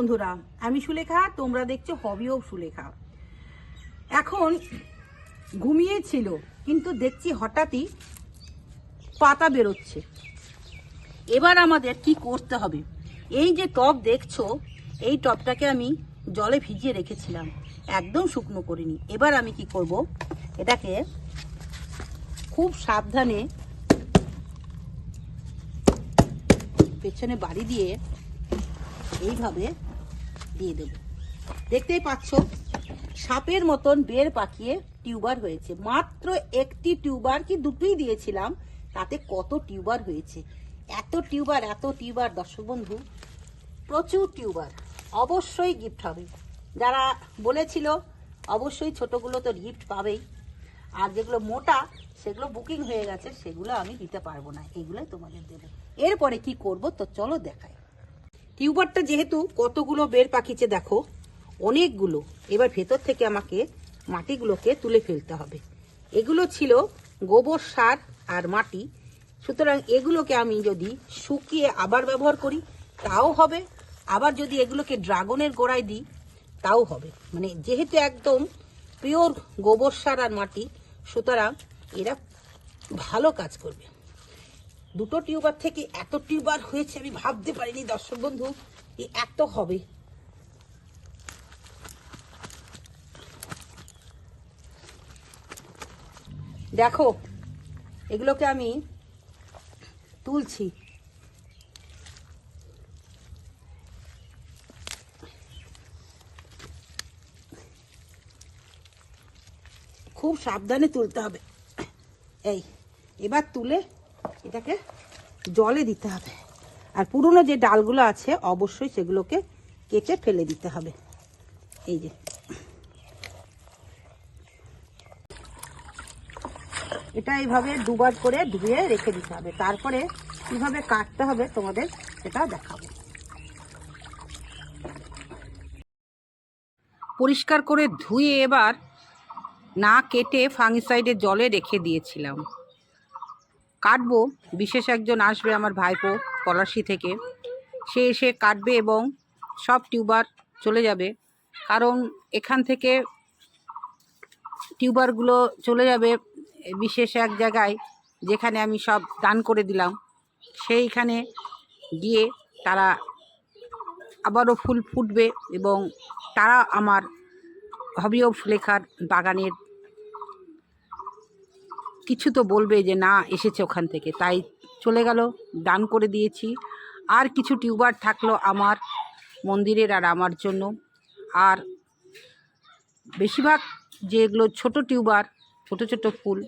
বন্ধুরা, আমি সুলেখা, তোমরা দেখছ হবি সুলেখা। এখন ঘুমিয়েছিল কিন্তু দেখছি হঠাৎই পাতা বেরোচ্ছে। এবার আমাদের কি করতে হবে? এই যে টব দেখছ, এই টবটাকে আমি জলে ভিজিয়ে রেখেছিলাম, একদম শুকনো করিনি। এবার আমি কি করব? এটাকে খুব সাবধানে পেছনে বাড়ি দিয়ে এইভাবে দিয়ে দেব। দেখতেই পাচ্ছ, সাপের মতন বের পাকিয়ে টিউবার হয়েছে। মাত্র একটি টিউবার কি দুটোই দিয়েছিলাম, তাতে কত টিউবার হয়েছে? এত টিউবার এত টিউবার, দর্শক বন্ধু, প্রচুর টিউবার। অবশ্যই গিফট হবে। যারা বলেছিল, অবশ্যই ছোটগুলো তো গিফট পাবেই। আর যেগুলো মোটা, সেগুলো বুকিং হয়ে গেছে, সেগুলো আমি দিতে পারব না। এগুলোই তোমাদের দেবো। এরপরে কি করব, তো চলো দেখাই। টিউবারটা যেহেতু কতগুলো বের পাকিছে দেখো, অনেকগুলো। এবার ভেতর থেকে আমাকে মাটিগুলোকে তুলে ফেলতে হবে। এগুলো ছিল গোবর সার আর মাটি। সুতরাং এগুলোকে আমি যদি শুকিয়ে আবার ব্যবহার করি, তাও হবে। আবার যদি এগুলোকে ড্রাগনের গোড়ায় দিই, তাও হবে। মানে যেহেতু একদম পিওর গোবর সার আর মাটি, সুতরাং এরা ভালো কাজ করবে। দুটো টিউবার থেকে এত টিউবার হয়েছে, আমি ভাবতে পারিনি দর্শক বন্ধু এত হবে। দেখো, এগুলোকে আমি তুলছি। খুব সাবধানে তুলতে হবে। এই, এবার তুলে এটাকে জলে দিতে হবে। আর পুরনো যে ডালগুলো আছে, অবশ্যই সেগুলোকে কেটে ফেলে দিতে হবে। এই যে। এটা এইভাবে দুবার করে ধুয়ে রেখে দিতে হবে। তারপরে কীভাবে কাটতে হবে তোমাদের সেটা দেখাবো। পরিষ্কার করে ধুয়ে এবার না কেটে ফাঙ্গিসাইডের জলে রেখে দিয়েছিলাম। কাটবো। বিশেষ একজন আসবে আমার ভাইপো পলাশি থেকে। সে এসে কাটবে এবং সব টিউবার চলে যাবে। কারণ এখান থেকে টিউবারগুলো চলে যাবে বিশেষ এক জায়গায় যেখানে আমি সব দান করে দিলাম। সেইখানে গিয়ে তারা আবারও ফুল ফুটবে এবং তারা আমার হবি অফ সুলেখার বাগানের কিছু তো বলবে যে না, এসেছে ওখান থেকে। তাই চলে গেল, দান করে দিয়েছি। আর কিছু টিউবার থাকল আমার মন্দিরের আর আমার জন্য। আর বেশিরভাগ যেগুলো ছোট টিউবার, ছোট ছোট ফুল,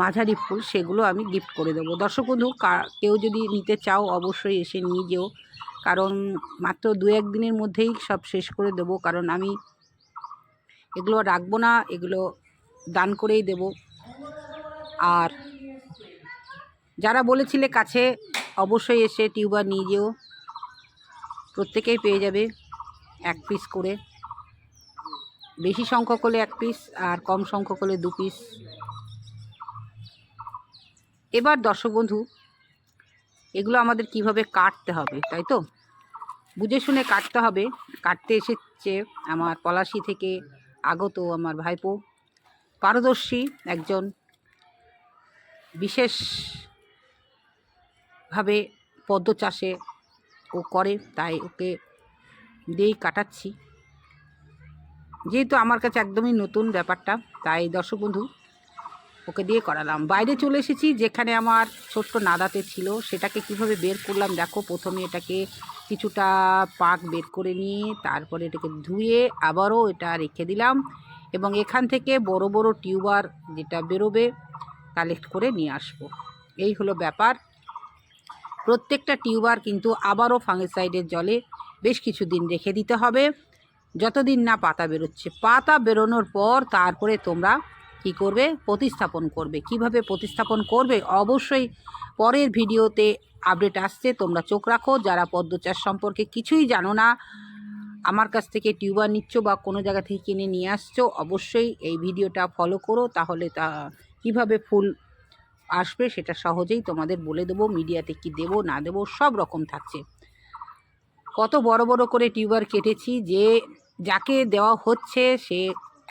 মাঝারি ফুল, সেগুলো আমি গিফট করে দেবো। দর্শক বন্ধু কেউ যদি নিতে চাও, অবশ্যই এসে নিয়ে যেও। কারণ মাত্র দু এক দিনের মধ্যেই সব শেষ করে দেবো। কারণ আমি এগুলো রাখব না, এগুলো দান করেই দেব। আর যারা বলেছিলে কাছে অবশ্যই এসে টিউবার নিয়ে যেও। প্রত্যেকেই পেয়ে যাবে এক পিস করে। বেশি সংখ্যক হলে এক পিস আর কম সংখ্যক হলে দু পিস এবার দর্শক বন্ধু, এগুলো আমাদের কীভাবে কাটতে হবে, তাই তো? বুঝে শুনে কাটতে হবে। কাটতে এসেছে আমার পলাশি থেকে আগত আমার ভাইপো। পারদর্শী একজন বিশেষভাবে পদ্ম চাষে ও করে, তাই ওকে দিয়েই কাটাচ্ছি। যেহেতু আমার কাছে একদমই নতুন ব্যাপারটা, তাই দর্শক বন্ধু, ওকে দিয়ে করালাম। বাইরে চলে এসেছি, যেখানে আমার ছোট্ট নাদাতে ছিল, সেটাকে কীভাবে বের করলাম দেখো। প্রথমে এটাকে কিছুটা পাক বের করে নিয়ে, তারপরে এটাকে ধুয়ে আবারও এটা রেখে দিলাম এবং এখান থেকে বড় বড় টিউবার যেটা বেরোবে কালেক্ট করে নিয়ে আসব। এই হলো ব্যাপার। প্রত্যেকটা টিউবার কিন্তু আবারও ফাঙ্গিসাইডের জলে বেশ কিছু দিন রেখে দিতে হবে। যতদিন না পাতা বেরোচ্ছে, পাতা বেরোনোর পর তারপরে তোমরা কি করবে? প্রতিস্থাপন করবে। কীভাবে প্রতিস্থাপন করবে? অবশ্যই পরের ভিডিওতে আপডেট আসছে, তোমরা চোখ রাখো। যারা পদ্ম চাষ সম্পর্কে কিছুই জানো না, আমার কাছ থেকে টিউবার নিচ্ছ বা কোনো জায়গা থেকে কিনে নিয়ে আসছো, অবশ্যই এই ভিডিওটা ফলো করো। তাহলে তা কীভাবে ফুল আসবে সেটা সহজেই তোমাদের বলে দেবো, মিডিয়াতে কি দেবো, না দেবো, সব রকম থাকছে। কত বড় বড় করে টিউবার কেটেছি যে যাকে দেওয়া হচ্ছে সে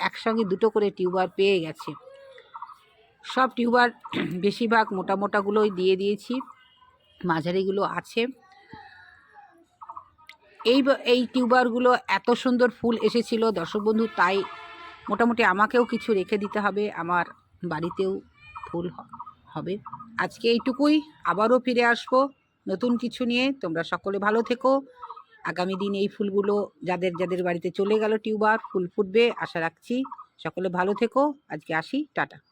একসঙ্গে দুটো করে টিউবার পেয়ে গেছে। সব টিউবার বেশিরভাগ মোটা মোটাগুলোই দিয়ে দিয়েছি, মাঝারিগুলো আছে। এই এই টিউবারগুলো এত সুন্দর ফুল এসেছিল দর্শক বন্ধু, তাই মোটামুটি আমাকেও কিছু রেখে দিতে হবে, আমার বাড়িতেও ফুল হবে। আজকে এইটুকুই। আবারও ফিরে আসব নতুন কিছু নিয়ে। তোমরা সকলে ভালো থেকো। আগামী দিন এই ফুলগুলো যাদের যাদের বাড়িতে চলে গেল টিউবার, ফুল ফুটবে, আশা রাখছি। সকলে ভালো থেকো। আজকে আসি। টাটা।